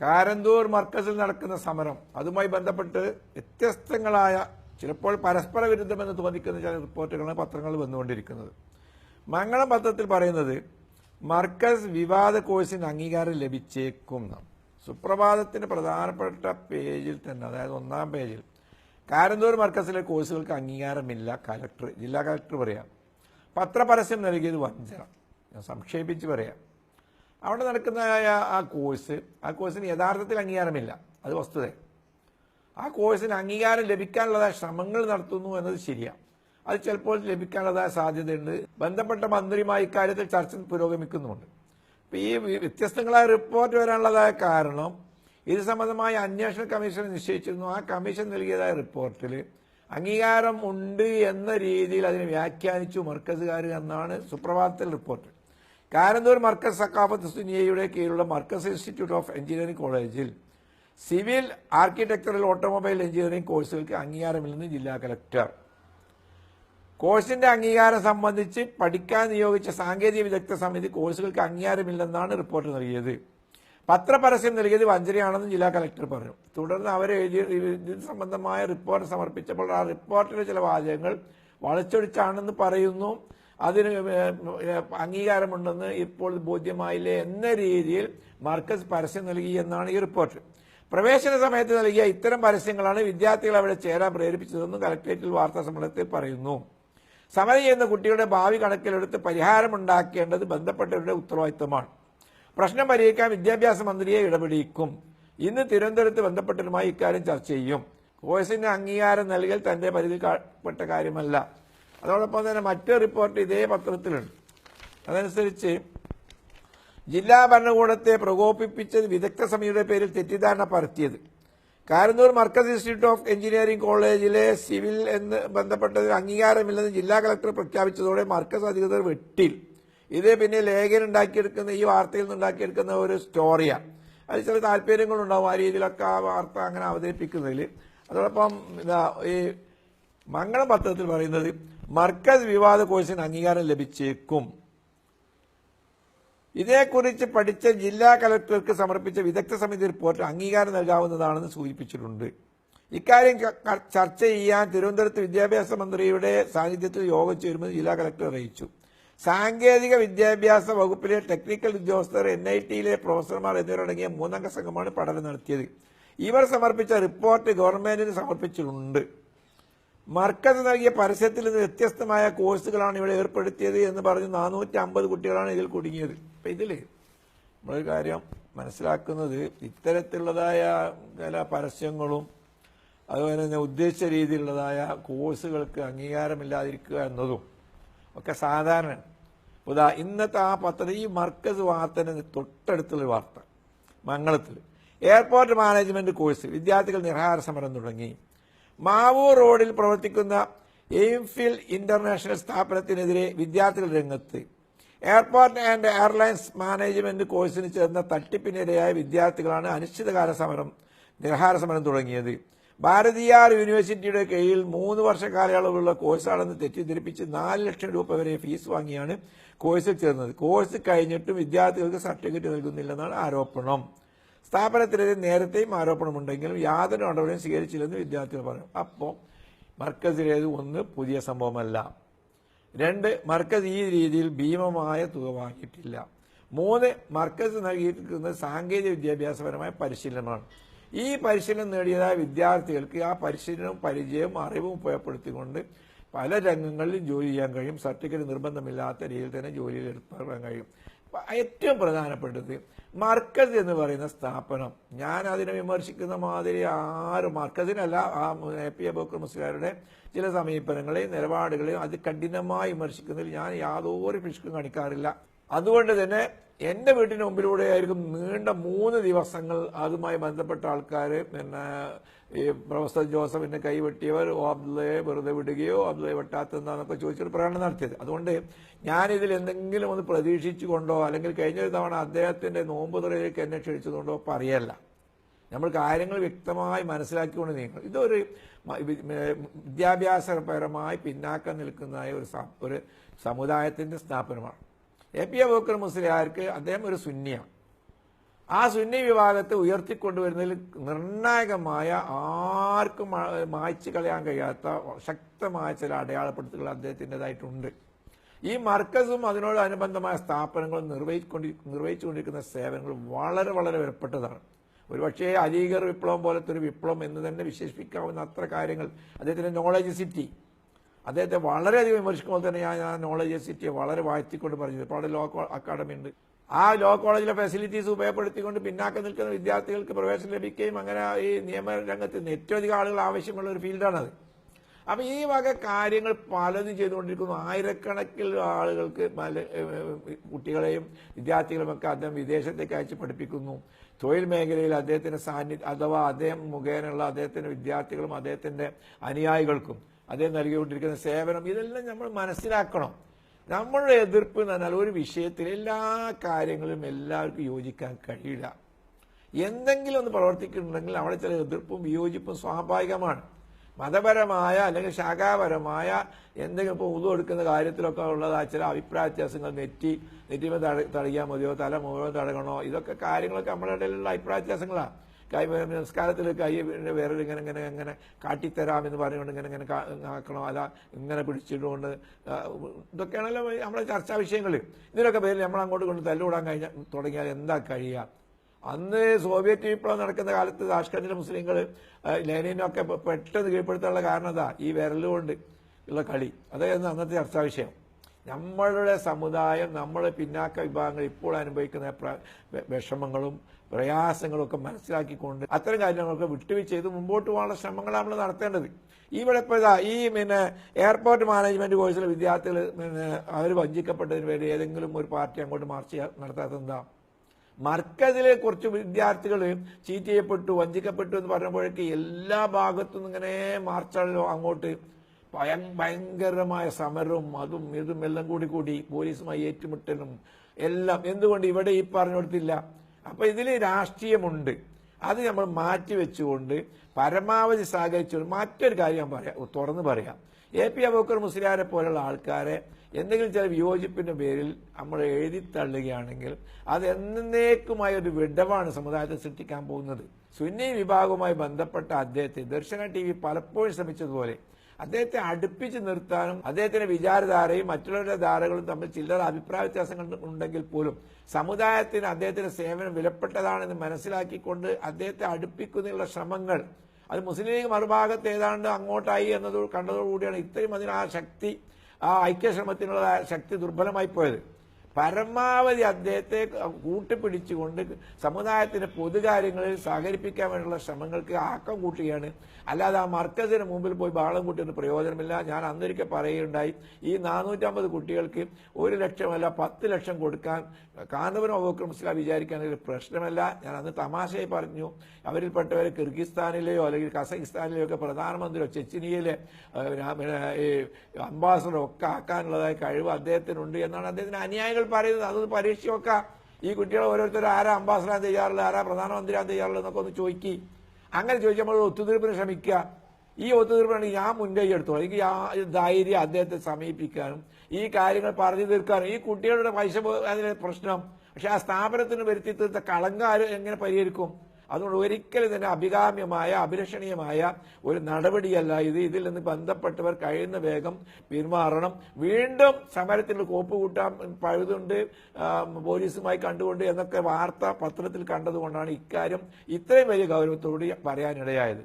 കാരന്തൂർ മർക്കസിൽ നടക്കുന്ന സമരം അതുമായി ബന്ധപ്പെട്ട് വ്യത്യസ്തങ്ങളായ ചിലപ്പോൾ പരസ്പര വിരുദ്ധമെന്ന് തോന്നിക്കുന്ന ചില റിപ്പോർട്ടുകളാണ് പത്രങ്ങളിൽ വന്നുകൊണ്ടിരിക്കുന്നത്. മംഗളം പത്രത്തിൽ പറയുന്നത് മർക്കസ് വിവാദ കോഴ്സിന് അംഗീകാരം ലഭിച്ചേക്കും സുപ്രഭാതത്തിന്റെ പ്രധാനപ്പെട്ട പേജിൽ തന്നെ അതായത് ഒന്നാം പേജിൽ കാരന്തൂർ മർക്കസിലെ കോഴ്സുകൾക്ക് അംഗീകാരമില്ല കലക്ടർ ജില്ലാ കലക്ടർ പറയാം. പത്രപരസ്യം നൽകിയത് വഞ്ചന. ഞാൻ സംക്ഷേപിച്ച് പറയാം. അവിടെ നടക്കുന്നതായ ആ- കോഴ്സ് ആ കോഴ്സിന് യഥാർത്ഥത്തിൽ അംഗീകാരമില്ല. അത് വസ്തുത. ആ കോഴ്സിന് അംഗീകാരം ലഭിക്കാനുള്ളതായ ശ്രമങ്ങൾ നടത്തുന്നു എന്നത് ശരിയാണ് അത് ചിലപ്പോൾ ലഭിക്കാനുള്ളതായ സാധ്യതയുണ്ട്. ബന്ധപ്പെട്ട മന്ത്രിയുമായി ഇക്കാര്യത്തിൽ ചർച്ച പുരോഗമിക്കുന്നുമുണ്ട്. ഇപ്പം ഈ വ്യത്യസ്തങ്ങളായ റിപ്പോർട്ട് വരാനുള്ളതായ കാരണം ഇത് സംബന്ധമായ അന്വേഷണ കമ്മീഷൻ നിശ്ചയിച്ചിരുന്നു. ആ കമ്മീഷൻ നൽകിയതായ റിപ്പോർട്ടിൽ അംഗീകാരം ഉണ്ട് എന്ന രീതിയിൽ അതിനെ വ്യാഖ്യാനിച്ചു മർക്കസുകാർ എന്നാണ് സുപ്രഭാതത്തിൽ റിപ്പോർട്ട് കാരന്തൂർ മർക്കസ് സക്കാഫത്ത് സുനിയയുടെ കീഴിലുള്ള മർക്കസ് ഇൻസ്റ്റിറ്റ്യൂട്ട് ഓഫ് എഞ്ചിനീയറിംഗ് കോളേജിൽ സിവിൽ ആർക്കിടെക്ചറൽ ഓട്ടോമൊബൈൽ എഞ്ചിനീയറിംഗ് കോഴ്സുകൾക്ക് അംഗീകാരമില്ലെന്ന് ജില്ലാ കലക്ടർ. കോഴ്സിന്റെ അംഗീകാരം സംബന്ധിച്ച് പഠിക്കാൻ നിയോഗിച്ച സാങ്കേതിക വിദഗ്ധ സമിതി കോഴ്സുകൾക്ക് അംഗീകാരമില്ലെന്നാണ് റിപ്പോർട്ട് നൽകിയത്. പത്രപരസ്യം നൽകിയത് വഞ്ചനയാണെന്ന് ജില്ലാ കലക്ടർ പറഞ്ഞു. തുടർന്ന് അവർ എഴുതിയ സംബന്ധമായ റിപ്പോർട്ട് സമർപ്പിച്ചപ്പോൾ ആ റിപ്പോർട്ടിലെ ചില വാചകങ്ങൾ വളച്ചൊടിച്ചാണെന്ന് പറയുന്നു. അതിന് അംഗീകാരമുണ്ടെന്ന് ഇപ്പോൾ ബോധ്യമായില്ലേ എന്ന രീതിയിൽ മാർക്കസ് പരസ്യം നൽകി എന്നാണ് ഈ റിപ്പോർട്ട്. പ്രവേശന സമയത്ത് നൽകിയ ഇത്തരം പരസ്യങ്ങളാണ് വിദ്യാർത്ഥികൾ അവിടെ ചേരാൻ പ്രേരിപ്പിച്ചതെന്നും കലക്ടറേറ്റിൽ വാർത്താ സമ്മേളനത്തിൽ പറയുന്നു. സമരം ചെയ്യുന്ന കുട്ടികളുടെ ഭാവി കണക്കിലെടുത്ത് പരിഹാരമുണ്ടാക്കേണ്ടത് ബന്ധപ്പെട്ടവരുടെ ഉത്തരവാദിത്തമാണ്. പ്രശ്നം പരിഹരിക്കാൻ വിദ്യാഭ്യാസ മന്ത്രിയെ ഇടപെടിക്കും. ഇന്ന് തിരുവനന്തപുരത്ത് ബന്ധപ്പെട്ടവരുമായി ഇക്കാര്യം ചർച്ച ചെയ്യും. കോഴ്സിന് അംഗീകാരം നൽകൽ തന്റെ പരിധിപ്പെട്ട കാര്യമല്ല. അതോടൊപ്പം തന്നെ മറ്റേ റിപ്പോർട്ട് ഇതേ പത്രത്തിലുണ്ട്. അതനുസരിച്ച് ജില്ലാ ഭരണകൂടത്തെ പ്രകോപിപ്പിച്ചത് വിദഗ്ധ സമിതിയുടെ പേരിൽ തെറ്റിദ്ധാരണ പരത്തിയത്. Karannur Markaz institute of engineering കോളേജിലെ സിവിൽ എന്ന് ബന്ധപ്പെട്ടതിൽ അംഗീകാരമില്ലെന്ന് ജില്ലാ കളക്ടർ പ്രഖ്യാപിച്ചതോടെ മർക്കസ് അധികൃതർ വെട്ടിൽ. ഇത് പിന്നെ ലേഖനം ഉണ്ടാക്കിയെടുക്കുന്ന ഈ വാർത്തയിൽ നിന്ന് ഉണ്ടാക്കിയെടുക്കുന്ന ഒരു സ്റ്റോറിയാണ് അതിൽ ചില താല്പര്യങ്ങളുണ്ടാവും ആ രീതിയിലൊക്കെ ആ വാർത്ത അങ്ങനെ അവതരിപ്പിക്കുന്നതിൽ. അതോടൊപ്പം ഈ മംഗളം പത്രത്തിൽ പറയുന്നത് മർക്കസ് വിവാദ കോഴ്സിന് അംഗീകാരം ലഭിച്ചേക്കും. ഇതേക്കുറിച്ച് പഠിച്ച ജില്ലാ കലക്ടർക്ക് സമർപ്പിച്ച വിദഗ്ധ സമിതി റിപ്പോർട്ട് അംഗീകാരം നൽകാവുന്നതാണെന്ന് സൂചിപ്പിച്ചിട്ടുണ്ട്. ഇക്കാര്യം ചർച്ച ചെയ്യാൻ തിരുവനന്തപുരത്ത് വിദ്യാഭ്യാസ മന്ത്രിയുടെ സാന്നിധ്യത്തിൽ യോഗം ചേരുമെന്ന് ജില്ലാ കലക്ടർ അറിയിച്ചു. സാങ്കേതിക വിദ്യാഭ്യാസ വകുപ്പിലെ ടെക്നിക്കൽ ഉദ്യോഗസ്ഥർ എൻ ഐ ടിയിലെ പ്രൊഫസർമാർ എന്നിവരടങ്ങിയ മൂന്നംഗ സംഘമാണ് പഠനം നടത്തിയത്. ഇവർ സമർപ്പിച്ച റിപ്പോർട്ട് ഗവൺമെന്റിന് സമർപ്പിച്ചിട്ടുണ്ട്. മർക്കസ് നൽകിയ പരസ്യത്തിൽ നിന്ന് വ്യത്യസ്തമായ കോഴ്സുകളാണ് ഇവിടെ ഏർപ്പെടുത്തിയത് എന്ന് പറഞ്ഞ് നാനൂറ്റി അമ്പത് കുട്ടികളാണ് ഇതിൽ കുടുങ്ങിയത്. അപ്പൊ ഇതിൽ നമ്മളൊരു കാര്യം മനസ്സിലാക്കുന്നത് ഇത്തരത്തിലുള്ളതായ ചില പരസ്യങ്ങളും അതുപോലെ തന്നെ ഉദ്ദേശിച്ച രീതിയിലുള്ളതായ കോഴ്സുകൾക്ക് അംഗീകാരമില്ലാതിരിക്കുക എന്നതും ഒക്കെ സാധാരണ. ഉദാ ഇന്നത്തെ ആ പത്രം ഈ മർക്കസ് വാർത്തന് തൊട്ടടുത്തുള്ള വാർത്ത മംഗളത്തിൽ. എയർപോർട്ട് മാനേജ്മെന്റ് കോഴ്സ് വിദ്യാർത്ഥികൾ നിരാഹാര സമരം തുടങ്ങി. മാവൂർ റോഡിൽ പ്രവർത്തിക്കുന്ന എയിംഫിൽ ഇന്റർനാഷണൽ സ്ഥാപനത്തിനെതിരെ വിദ്യാർത്ഥികൾ രംഗത്ത്. എയർപോർട്ട് ആൻഡ് എയർലൈൻസ് മാനേജ്മെന്റ് കോഴ്സിന് ചേർന്ന തട്ടിപ്പിനിരയായ വിദ്യാർത്ഥികളാണ് അനിശ്ചിതകാല സമരം നിരാഹാര സമരം തുടങ്ങിയത്. ഭാരതിയാർ യൂണിവേഴ്സിറ്റിയുടെ കീഴിൽ മൂന്ന് വർഷ കാലയളവുള്ള കോഴ്സാണെന്ന് തെറ്റിദ്ധരിപ്പിച്ച് നാല് ലക്ഷം രൂപ വരെ ഫീസ് വാങ്ങിയാണ് കോഴ്സിൽ ചേർന്നത്. കോഴ്സ് കഴിഞ്ഞിട്ടും വിദ്യാർത്ഥികൾക്ക് സർട്ടിഫിക്കറ്റ് നൽകുന്നില്ലെന്നാണ് ആരോപണം. സ്ഥാപനത്തിനെതിരെ നേരത്തെയും ആരോപണമുണ്ടെങ്കിലും യാതൊരു നടപടിയും സ്വീകരിച്ചില്ലെന്ന് വിദ്യാർത്ഥികൾ പറഞ്ഞു. അപ്പോൾ മർക്കസിലേത് ഒന്ന് പുതിയ സംഭവമല്ല. രണ്ട് മർക്കസ് ഈ രീതിയിൽ ഭീമമായ തുക വാങ്ങിയിട്ടില്ല. മൂന്ന് മർക്കസ് നൽകിയിരിക്കുന്നത് സാങ്കേതിക വിദ്യാഭ്യാസപരമായ പരിശീലനമാണ്. ഈ പരിശീലനം നേടിയതായ വിദ്യാർത്ഥികൾക്ക് ആ പരിശീലനവും പരിചയവും അറിവും ഉപയോഗപ്പെടുത്തിക്കൊണ്ട് പല രംഗങ്ങളിലും ജോലി ചെയ്യാൻ കഴിയും. സർട്ടിഫിക്കറ്റ് നിർബന്ധമില്ലാത്ത രീതിയിൽ തന്നെ ജോലിയിൽ ഏർപ്പെടാൻ കഴിയും. ഏറ്റവും പ്രധാനപ്പെട്ടത് മർക്കസ് എന്ന് പറയുന്ന സ്ഥാപനം. ഞാൻ അതിനെ വിമർശിക്കുന്ന മാതിരി ആരും മർക്കസിനല്ല ആ എ പി അബൂക്കർ മുസ്ലിയാരുടെ ചില സമീപനങ്ങളെയും നിലപാടുകളെയും അത് കഠിനമായി വിമർശിക്കുന്നതിൽ ഞാൻ യാതൊരു പിശുക്കും കാണിക്കാറില്ല. അതുകൊണ്ട് തന്നെ എന്റെ വീട്ടിന് മുമ്പിലൂടെ ആയിരിക്കും നീണ്ട മൂന്ന് ദിവസങ്ങൾ അതുമായി ബന്ധപ്പെട്ട ആൾക്കാർ പിന്നെ ഈ പ്രൊഫസർ ജോസഫിന്റെ കൈവെട്ടിയവർ ഓ അബ്ദുള്ളയെ വെറുതെ വിടുകയോ അബ്ദുള്ളയെ വെട്ടാത്തെന്നാന്നൊക്കെ ചോദിച്ചിട്ട് പ്രകടനം നടത്തിയത്. അതുകൊണ്ട് ഞാനിതിൽ എന്തെങ്കിലും ഒന്ന് പ്രതീക്ഷിച്ചുകൊണ്ടോ അല്ലെങ്കിൽ കഴിഞ്ഞ ഒരു തവണ അദ്ദേഹത്തിന്റെ നോമ്പ് തുറയിലേക്ക് എന്നെ ക്ഷണിച്ചതുകൊണ്ടോ പറയല്ല. നമ്മൾ കാര്യങ്ങൾ വ്യക്തമായി മനസ്സിലാക്കിക്കൊണ്ട് നീങ്ങണം ഇതൊരു വിദ്യാഭ്യാസപരമായി പിന്നാക്കം നിൽക്കുന്നതായ ഒരു ഒരു സമുദായത്തിന്റെ സ്ഥാപനമാണ്. എ. പി. അബൂക്കർ മുസ്ലിയാർക്ക് അദ്ദേഹം ഒരു സുന്നിയാണ്. ആ സുന്നി വിഭാഗത്തെ ഉയർത്തിക്കൊണ്ടുവരുന്നതിൽ നിർണായകമായ ആർക്കും മായ്ച്ചു കളയാൻ കഴിയാത്ത ശക്തമായ ചില അടയാളപ്പെടുത്തുകൾ അദ്ദേഹത്തിന്റെതായിട്ടുണ്ട്. ഈ മർക്കസും അതിനോട് അനുബന്ധമായ സ്ഥാപനങ്ങളും നിർവഹിക്കൊണ്ടി നിർവഹിച്ചുകൊണ്ടിരിക്കുന്ന സേവനങ്ങൾ വളരെ വളരെ വിലപ്പെട്ടതാണ്. ഒരുപക്ഷേ അലീഗർ വിപ്ലവം പോലത്തെ ഒരു വിപ്ലവം എന്ന് തന്നെ വിശേഷിപ്പിക്കാവുന്ന അത്ര കാര്യങ്ങൾ അദ്ദേഹത്തിന്റെ നോളജ് സിറ്റി അദ്ദേഹത്തെ വളരെയധികം വിമർശിക്കുമ്പോൾ തന്നെ ഞാൻ ആ നോളജ് സിറ്റിയെ വളരെ വാഴ്ത്തിക്കൊണ്ട് ഇപ്പോൾ അവിടെ ലോ അക്കാഡമി ഉണ്ട്. ആ ലോ കോളേജിലെ ഫെസിലിറ്റീസ് ഉപയോഗപ്പെടുത്തിക്കൊണ്ട് പിന്നാക്കം നിൽക്കുന്ന വിദ്യാർത്ഥികൾക്ക് പ്രവേശനം ലഭിക്കുകയും അങ്ങനെ ഈ നിയമരംഗത്ത് നിന്ന് ഏറ്റവും അധികം ആളുകൾ ആവശ്യമുള്ള ഒരു ഫീൽഡാണത് അപ്പൊ ഈ വക കാര്യങ്ങൾ പലതും ചെയ്തുകൊണ്ടിരിക്കുന്നു. ആയിരക്കണക്കിൽ ആളുകൾക്ക് പല കുട്ടികളെയും വിദ്യാർത്ഥികളെയും ഒക്കെ അദ്ദേഹം വിദേശത്തേക്ക് അയച്ച് പഠിപ്പിക്കുന്നു. തൊഴിൽ മേഖലയിൽ അദ്ദേഹത്തിന്റെ സാന്നിധ്യം അഥവാ അദ്ദേഹം മുഖേനയുള്ള അദ്ദേഹത്തിന്റെ വിദ്യാർത്ഥികളും അദ്ദേഹത്തിന്റെ അനുയായികൾക്കും. അദ്ദേഹം നൽകിക്കൊണ്ടിരിക്കുന്ന സേവനം ഇതെല്ലാം നമ്മൾ മനസ്സിലാക്കണം. നമ്മളുടെ എതിർപ്പ് എന്ന് പറഞ്ഞാൽ ഒരു വിഷയത്തിൽ എല്ലാ കാര്യങ്ങളും എല്ലാവർക്കും യോജിക്കാൻ കഴിയില്ല. എന്തെങ്കിലും ഒന്ന് പ്രവർത്തിക്കുന്നുണ്ടെങ്കിൽ അവിടെ ചില എതിർപ്പും വിയോജിപ്പും സ്വാഭാവികമാണ്. മതപരമായ അല്ലെങ്കിൽ ശാഖാപരമായ എന്തെങ്കിലും ഇപ്പോൾ ഉതു എടുക്കുന്ന കാര്യത്തിലൊക്കെ ഉള്ളതാ ചില അഭിപ്രായ വ്യത്യാസങ്ങൾ നെറ്റി നെറ്റിമ തടയാൻ മതിയോ തല മുഴുവൻ തടയണോ ഇതൊക്കെ കാര്യങ്ങളൊക്കെ നമ്മുടെ ഇടയിലുള്ള അഭിപ്രായ വ്യത്യാസങ്ങളാണ്. കൈ നിസ്കാരത്തിൽ കൈ വേറെ ഇങ്ങനെ ഇങ്ങനെ ഇങ്ങനെ കാട്ടിത്തരാമെന്ന് പറഞ്ഞുകൊണ്ട് ഇങ്ങനെ ഇങ്ങനെ ആക്കണം. അല്ല ഇങ്ങനെ പിടിച്ചിട്ടുകൊണ്ട് ഇതൊക്കെയാണല്ലോ നമ്മുടെ ചർച്ചാ വിഷയങ്ങൾ ഇതിനൊക്കെ പേരിൽ നമ്മൾ അങ്ങോട്ട് കൊണ്ട് തല്ലുകൂടാൻ കഴിഞ്ഞ തുടങ്ങിയാൽ എന്താ കഴിയുക? അന്ന് സോവിയറ്റ് വിപ്ലവം നടക്കുന്ന കാലത്ത് താഷ്കണ്ടിലെ മുസ്ലിങ്ങൾ ലേനിനൊക്കെ പെട്ടെന്ന് കീഴ്പ്പെടുത്താനുള്ള കാരണം അതാ ഈ വിരലുകൊണ്ട് ഉള്ള കളി. അതായിരുന്നു അന്നത്തെ ചർച്ചാ വിഷയം. നമ്മളുടെ സമുദായം നമ്മളെ പിന്നാക്ക വിഭാഗങ്ങൾ ഇപ്പോൾ അനുഭവിക്കുന്ന വിഷമങ്ങളും പ്രയാസങ്ങളും ഒക്കെ മനസ്സിലാക്കിക്കൊണ്ട് അത്തരം കാര്യങ്ങളൊക്കെ വിട്ടുവീഴ്ച ചെയ്ത് മുമ്പോട്ട് പോകാനുള്ള ശ്രമങ്ങളാണ് നമ്മൾ നടത്തേണ്ടത്. ഇവിടെ ഇപ്പോൾ ഇതാ ഈ പിന്നെ എയർപോർട്ട് മാനേജ്മെന്റ് കോഴ്സിലെ വിദ്യാർത്ഥികൾ പിന്നെ അവർ വഞ്ചിക്കപ്പെട്ടതിന് വേണ്ടി ഏതെങ്കിലും ഒരു പാർട്ടി അങ്ങോട്ട് മാർച്ച് നടത്താത്തത് എന്താ? മർക്കസിലെ കുറച്ച് വിദ്യാർത്ഥികൾ ചീറ്റ് ചെയ്യപ്പെട്ടു വഞ്ചിക്കപ്പെട്ടു എന്ന് പറഞ്ഞപ്പോഴേക്ക് എല്ലാ ഭാഗത്തും ഇങ്ങനെ മാർച്ചാണല്ലോ അങ്ങോട്ട്. ഭയ- ഭയങ്കരമായ സമരവും അതും ഇതും എല്ലാം കൂടി കൂടി പോലീസുമായി ഏറ്റുമുട്ടലും എല്ലാം. എന്തുകൊണ്ട് ഇവിടെ ഈ പറഞ്ഞു കൊടുത്തില്ല അപ്പൊ ഇതിൽ രാഷ്ട്രീയമുണ്ട്. അത് നമ്മൾ മാറ്റി വെച്ചുകൊണ്ട് പരമാവധി സഹകരിച്ചുകൊണ്ട് മറ്റൊരു കാര്യം ഞാൻ പറയാം. തുറന്ന് പറയാം. എ പി അബൂക്കർ മുസ്ലിയാരെ പോലുള്ള ആൾക്കാരെ എന്തെങ്കിലും ചില വിയോജിപ്പിന്റെ പേരിൽ നമ്മൾ എഴുതി തള്ളുകയാണെങ്കിൽ അത് എന്നേക്കുമായ ഒരു വിടവാണ് സമുദായത്തെ സൃഷ്ടിക്കാൻ പോകുന്നത്. സുന്നി വിഭാഗവുമായി ബന്ധപ്പെട്ട അദ്ദേഹത്തെ ദർശന ടി വി പലപ്പോഴും ശ്രമിച്ചതുപോലെ അദ്ദേഹത്തെ അടുപ്പിച്ച് നിർത്താനും അദ്ദേഹത്തിന്റെ വിചാരധാരയും മറ്റുള്ളവരുടെ ധാരകളും തമ്മിൽ ചില്ലറ അഭിപ്രായ വ്യത്യാസങ്ങൾ ഉണ്ടെങ്കിൽ പോലും സമുദായത്തിന് അദ്ദേഹത്തിന്റെ സേവനം വിലപ്പെട്ടതാണെന്ന് മനസ്സിലാക്കിക്കൊണ്ട് അദ്ദേഹത്തെ അടുപ്പിക്കുന്നതിനുള്ള ശ്രമങ്ങൾ. അത് മുസ്ലിം ലീഗ് മറുഭാഗത്ത് ഏതാണ്ട് അങ്ങോട്ടായി എന്നത് കണ്ടതോടുകൂടിയാണ് ഇത്രയും അതിന് ആ ശക്തി ആ ഐക്യശ്രമത്തിനുള്ള ശക്തി ദുർബലമായി പോയത്. പരമാവധി അദ്ദേഹത്തെ കൂട്ടിപ്പിടിച്ചുകൊണ്ട് സമുദായത്തിന് പൊതുകാര്യങ്ങളിൽ സഹകരിപ്പിക്കാൻ വേണ്ടിയുള്ള ശ്രമങ്ങൾക്ക് ആക്കം കൂട്ടുകയാണ്. അല്ലാതെ ആ മർക്കസിന് മുമ്പിൽ പോയി ബാളം കൂട്ടിയൊന്നും പ്രയോജനമില്ല. ഞാൻ അന്നൊരിക്കൽ പറയുകയുണ്ടായി ഈ നാനൂറ്റമ്പത് കുട്ടികൾക്ക് ഒരു ലക്ഷമല്ല പത്ത് ലക്ഷം കൊടുക്കാൻ കാന്തപുരം അബൂക്കർ വിചാരിക്കാൻ വിചാരിക്കാനൊരു പ്രശ്നമല്ല. ഞാൻ അന്ന് തമാശയായി പറഞ്ഞു അവരിൽപ്പെട്ടവർ കിർഗിസ്ഥാനിലെയോ അല്ലെങ്കിൽ കസഖിസ്ഥാനിലെയോ ഒക്കെ പ്രധാനമന്ത്രിയോ ചെച്ചിനിയിലെ ഈ അംബാസഡറോ ഒക്കെ ആക്കാനുള്ളതായ കഴിവ് അദ്ദേഹത്തിനുണ്ട് എന്നാണ് അദ്ദേഹത്തിന് അനുയായികൾ പറയുന്നത് പരീക്ഷിച്ച് നോക്കാം ഈ കുട്ടികളെ ഓരോരുത്തർ ആരാ അംബാസഡർ തയ്യാറുള്ള ആരാ പ്രധാനമന്ത്രിയാൻ തയ്യാറുള്ള എന്നൊക്കെ ഒന്ന് ചോദിക്കി. അങ്ങനെ നമ്മൾ ഒത്തുതീർപ്പിന് ശ്രമിക്കുക. ഈ ഒത്തുതീർപ്പിനാണ് ഞാൻ മുൻകൈ എടുത്തോളാം. എനിക്ക് ധൈര്യം അദ്ദേഹത്തെ സമീപിക്കാനും ഈ കാര്യങ്ങൾ പറഞ്ഞു തീർക്കാനും ഈ കുട്ടികളുടെ പൈസ അതിന് പ്രശ്നം. പക്ഷെ ആ സ്ഥാപനത്തിന് വരുത്തി തീർത്ത കളങ്കം എങ്ങനെ പരിഹരിക്കും? അതുകൊണ്ട് ഒരിക്കലും തന്നെ അഭികാമ്യമായ അഭിലഷണീയമായ ഒരു നടപടിയല്ല ഇത്. ഇതിൽ നിന്ന് ബന്ധപ്പെട്ടവർ കഴിയുന്ന വേഗം പിന്മാറണം. വീണ്ടും സമരത്തിൽ കോപ്പ് കൂട്ടാൻ പഴുതുണ്ട് പോലീസുമായി കണ്ടുകൊണ്ട് എന്നൊക്കെ വാർത്ത പത്രത്തിൽ കണ്ടതുകൊണ്ടാണ് ഇക്കാര്യം ഇത്രയും വലിയ ഗൗരവത്തോട് പറയാനിടയായത്.